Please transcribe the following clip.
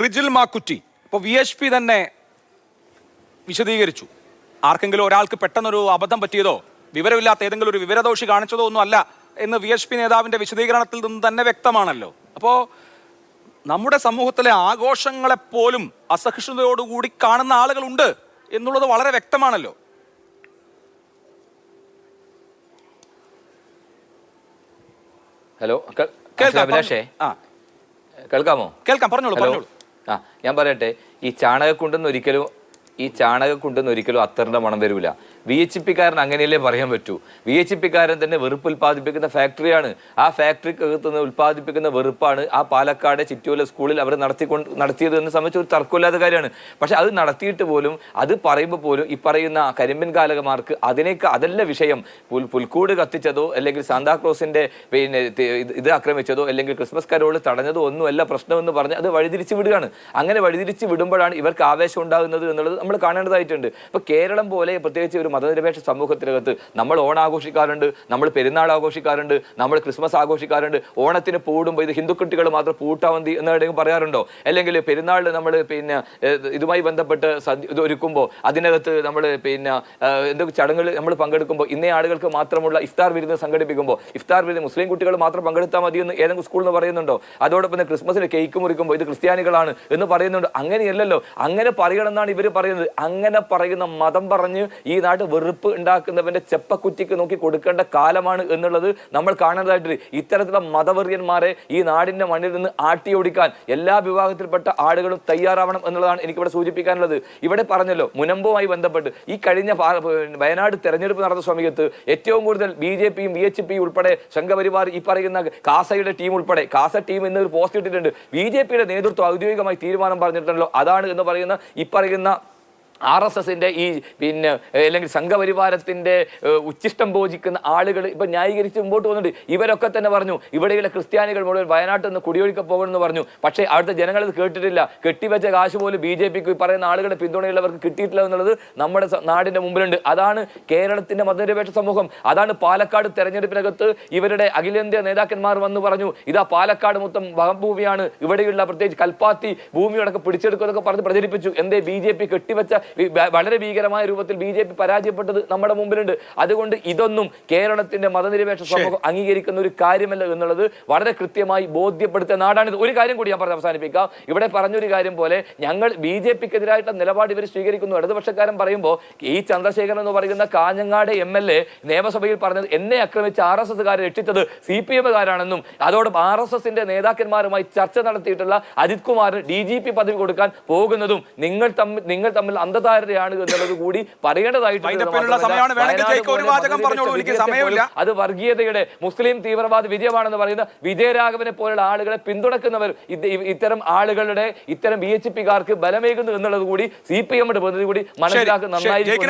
റിജിൽ മാക്കുറ്റി ഇപ്പോൾ V H P തന്നെ വിശദീകരിച്ചു. ആർക്കെങ്കിലും ഒരാൾക്ക് പെട്ടെന്നൊരു അബദ്ധം പറ്റിയതോ വിവരമില്ലാത്ത ഏതെങ്കിലും ഒരു വിവരദോഷി കാണിച്ചതോ ഒന്നും അല്ല എന്ന് വി എച്ച് പി നേതാവിന്റെ വിശദീകരണത്തിൽ നിന്ന് തന്നെ വ്യക്തമാണല്ലോ. അപ്പോൾ നമ്മുടെ സമൂഹത്തിലെ ആഘോഷങ്ങളെപ്പോലും അസഹിഷ്ണുതയോടുകൂടി കാണുന്ന ആളുകളുണ്ട് എന്നുള്ളത് വളരെ വ്യക്തമാണല്ലോ. ഹലോ കേൾക്കാം കേൾക്കാമോ? കേൾക്കാം പറഞ്ഞോളൂ പറഞ്ഞോളൂ. ആ ഞാൻ പറയട്ടെ ഈ ചാണകക്കുണ്ടെന്ന് ഒരിക്കലും ഈ ചാണകക്കുണ്ടെന്ന് ഒരിക്കലും അത്തറിന്റെ മണം വരൂല. വി എച്ച് പിക്കാരൻ അങ്ങനെയല്ലേ പറയാൻ പറ്റൂ? വി എച്ച് പിക്കാരൻ തന്നെ വെറുപ്പ് ഉൽപ്പാദിപ്പിക്കുന്ന ഫാക്ടറിയാണ്. ആ ഫാക്ടറിക്കകത്ത് നിന്ന് ഉൽപ്പാദിപ്പിക്കുന്ന വെറുപ്പാണ് ആ പാലക്കാട് ചിറ്റൂല സ്കൂളിൽ അവർ നടത്തിക്കൊണ്ട് നടത്തിയത് എന്ന് സംബന്ധിച്ച് ഒരു തർക്കമില്ലാത്ത കാര്യമാണ്. പക്ഷെ അത് നടത്തിയിട്ട് പോലും അത് പറയുമ്പോൾ പോലും ഈ പറയുന്ന കരിമ്പൻ കാലകമാർക്ക് അതിനേക്ക് അതല്ല വിഷയം. പുൽ പുൽക്കൂട് കത്തിച്ചതോ അല്ലെങ്കിൽ സാന്താക്ലോസിന്റെ പിന്നെ ഇത് ആക്രമിച്ചതോ അല്ലെങ്കിൽ ക്രിസ്മസ് കരോൾ തടഞ്ഞതോ ഒന്നുമല്ല പ്രശ്നമെന്ന് പറഞ്ഞ് അത് വഴിതിരിച്ച് വിടുകയാണ്. അങ്ങനെ വഴിതിരിച്ച് വിടുമ്പോഴാണ് ഇവർക്ക് ആവേശം ഉണ്ടാകുന്നത് എന്നുള്ളത് നമ്മൾ കാണേണ്ടതായിട്ടുണ്ട്. അപ്പോൾ കേരളം പോലെ പ്രത്യേകിച്ച് ഒരു മതനിരപേക്ഷ സമൂഹത്തിനകത്ത് നമ്മൾ ഓണം ആഘോഷിക്കാറുണ്ട് നമ്മൾ പെരുന്നാൾ ആഘോഷിക്കാറുണ്ട് നമ്മൾ ക്രിസ്മസ് ആഘോഷിക്കാറുണ്ട്. ഓണത്തിന് പൂടുമ്പോൾ ഇത് ഹിന്ദു കുട്ടികൾ മാത്രം പൂട്ടാവന്തി എന്ന് എവിടെയെങ്കിലും പറയാറുണ്ടോ? അല്ലെങ്കിൽ പെരുന്നാളിൽ നമ്മൾ പിന്നെ ഇതുമായി ബന്ധപ്പെട്ട് ഇത് ഒരുക്കുമ്പോൾ അതിനകത്ത് നമ്മൾ പിന്നെ എന്തൊക്കെ ചടങ്ങുകൾ നമ്മൾ പങ്കെടുക്കുമ്പോൾ ഇന്നേ ആളുകൾക്ക് മാത്രമുള്ള ഇഫ്താർ വിരുന്ന് സംഘടിപ്പിക്കുമ്പോൾ ഇഫ്താർ വിരുന്ന് മുസ്ലിം കുട്ടികൾ മാത്രം പങ്കെടുത്താൽ മതി എന്ന് ഏതെങ്കിലും സ്കൂളിൽ നിന്ന് പറയുന്നുണ്ടോ? അതോടൊപ്പം തന്നെ ക്രിസ്മസിന് കേക്ക് മുറിക്കുമ്പോൾ ഇത് ക്രിസ്ത്യാനികളാണ് എന്ന് പറയുന്നുണ്ട്. അങ്ങനെയല്ലല്ലോ. അങ്ങനെ പറയണമെന്നാണ് ഇവർ പറയുന്നത്. അങ്ങനെ പറയുന്ന മതം പറഞ്ഞ് ഈ നാട്ടിൽ വെറുപ്പ് ഉണ്ടാക്കുന്നവന്റെ ചെപ്പക്കുറ്റിക്ക് നോക്കി കൊടുക്കേണ്ട കാലമാണ് എന്നുള്ളത് നമ്മൾ കാണേണ്ടതായിട്ട് ഇത്തരത്തിലുള്ള മതവെറിയന്മാരെ ഈ നാടിന്റെ മണ്ണിൽ നിന്ന് ആട്ടിയോടിക്കാൻ എല്ലാ വിഭാഗത്തിൽപ്പെട്ട ആളുകളും തയ്യാറാവണം എന്നുള്ളതാണ് എനിക്കിവിടെ സൂചിപ്പിക്കാനുള്ളത്. ഇവിടെ പറഞ്ഞല്ലോ മുനമ്പുമായി ബന്ധപ്പെട്ട് ഈ കഴിഞ്ഞ വയനാട് തെരഞ്ഞെടുപ്പ് നടന്ന സമയത്ത് ഏറ്റവും കൂടുതൽ ബി ജെ പിയും ബി എച്ച് പി ഉൾപ്പെടെ സംഘപരിവാർ ഈ പറയുന്ന കാസയുടെ ടീം ഉൾപ്പെടെ കാസ ടീം എന്നൊരു പോസ്റ്റ് ഇട്ടിട്ടുണ്ട്. ബി ജെ പിയുടെ നേതൃത്വം ഔദ്യോഗികമായി തീരുമാനം പറഞ്ഞിട്ടുണ്ടല്ലോ. അതാണ് എന്ന് പറയുന്ന ഈ പറയുന്ന ആർ എസ് എസിന്റെ ഈ പിന്നെ അല്ലെങ്കിൽ സംഘപരിവാരത്തിന്റെ ഉച്ചിഷ്ടം ഭോജിക്കുന്ന ആളുകൾ ഇപ്പം ന്യായീകരിച്ച് മുമ്പോട്ട് വന്നിട്ടുണ്ട് ഇവരൊക്കെ തന്നെ പറഞ്ഞു ഇവിടെയുള്ള ക്രിസ്ത്യാനികൾ മുഴുവൻ വയനാട്ടിൽ നിന്ന് കുടിയൊഴിക്ക പോകണമെന്ന് പറഞ്ഞു. പക്ഷേ അവിടുത്തെ ജനങ്ങൾ ഇത് കേട്ടിട്ടില്ല. കെട്ടിവെച്ച കാശ് പോലും ബി ജെ പിക്ക് പറയുന്ന ആളുകളുടെ പിന്തുണയുള്ളവർക്ക് കിട്ടിയിട്ടില്ല എന്നുള്ളത് നമ്മുടെ നാടിന്റെ മുമ്പിലുണ്ട്. അതാണ് കേരളത്തിന്റെ മതനിരപേക്ഷ സമൂഹം. അതാണ് പാലക്കാട് തെരഞ്ഞെടുപ്പിനകത്ത് ഇവരുടെ അഖിലേന്ത്യാ നേതാക്കന്മാർ വന്ന് പറഞ്ഞു ഇതാ പാലക്കാട് മൊത്തം വകഭൂമിയാണ്. ഇവിടെയുള്ള പ്രത്യേകിച്ച് കൽപ്പാത്തി ഭൂമിയോടൊക്കെ പിടിച്ചെടുക്കുമെന്നൊക്കെ പറഞ്ഞ് പ്രചരിപ്പിച്ചു. എന്തേ ബി ജെ പി കെട്ടിവെച്ച വളരെ ഭീകരമായ രൂപത്തിൽ ബി ജെ പി പരാജയപ്പെട്ടത് നമ്മുടെ മുമ്പിലുണ്ട്. അതുകൊണ്ട് ഇതൊന്നും കേരളത്തിന്റെ മതനിരപേക്ഷ സമൂഹം അംഗീകരിക്കുന്ന ഒരു കാര്യമല്ല എന്നുള്ളത് വളരെ കൃത്യമായി ബോധ്യപ്പെടുത്തിയ നാടാണിത്. ഒരു കാര്യം കൂടി ഞാൻ പറഞ്ഞ് അവസാനിപ്പിക്കാം. ഇവിടെ പറഞ്ഞൊരു കാര്യം പോലെ ഞങ്ങൾ ബി ജെ പിക്കെതിരായിട്ടുള്ള നിലപാട് ഇവർ സ്വീകരിക്കുന്നു. ഇടതുപക്ഷക്കാരൻ പറയുമ്പോൾ ഈ ചന്ദ്രശേഖരൻ എന്ന് പറയുന്ന കാഞ്ഞങ്ങാട് എം എൽ എ നിയമസഭയിൽ പറഞ്ഞത് എന്നെ ആക്രമിച്ച് ആർ എസ് എസ്കാരെ രക്ഷിച്ചത് സി പി എമ്മുകാരാണെന്നും അതോടൊപ്പം ആർ എസ് എസിന്റെ നേതാക്കന്മാരുമായി ചർച്ച നടത്തിയിട്ടുള്ള അജിത് കുമാറിന് ഡി ജി പി പദവി കൊടുക്കാൻ പോകുന്നതും നിങ്ങൾ തമ്മിൽ നിങ്ങൾ തമ്മിൽ അന്ധധാരതയാണ് എന്നുള്ളത് കൂടി പറയേണ്ടതായിട്ടുണ്ട്. അത് വർഗീയതയുടെ മുസ്ലിം തീവ്രവാദ വിജയമാണെന്ന് പറയുന്ന വിജയരാഘവനെ പോലുള്ള ആളുകളെ പിന്തുണക്കുന്നവർ ഇത്തരം ആളുകളുടെ ഇത്തരം ബി എച്ച് പിക്കാർക്ക് ബലമേകുന്നു എന്നുള്ളത് കൂടി സി പി എമ്മിന്റെ പ്രതിനിധി കൂടി മനസ്സിലാക്കുന്ന. നന്നായിരിക്കും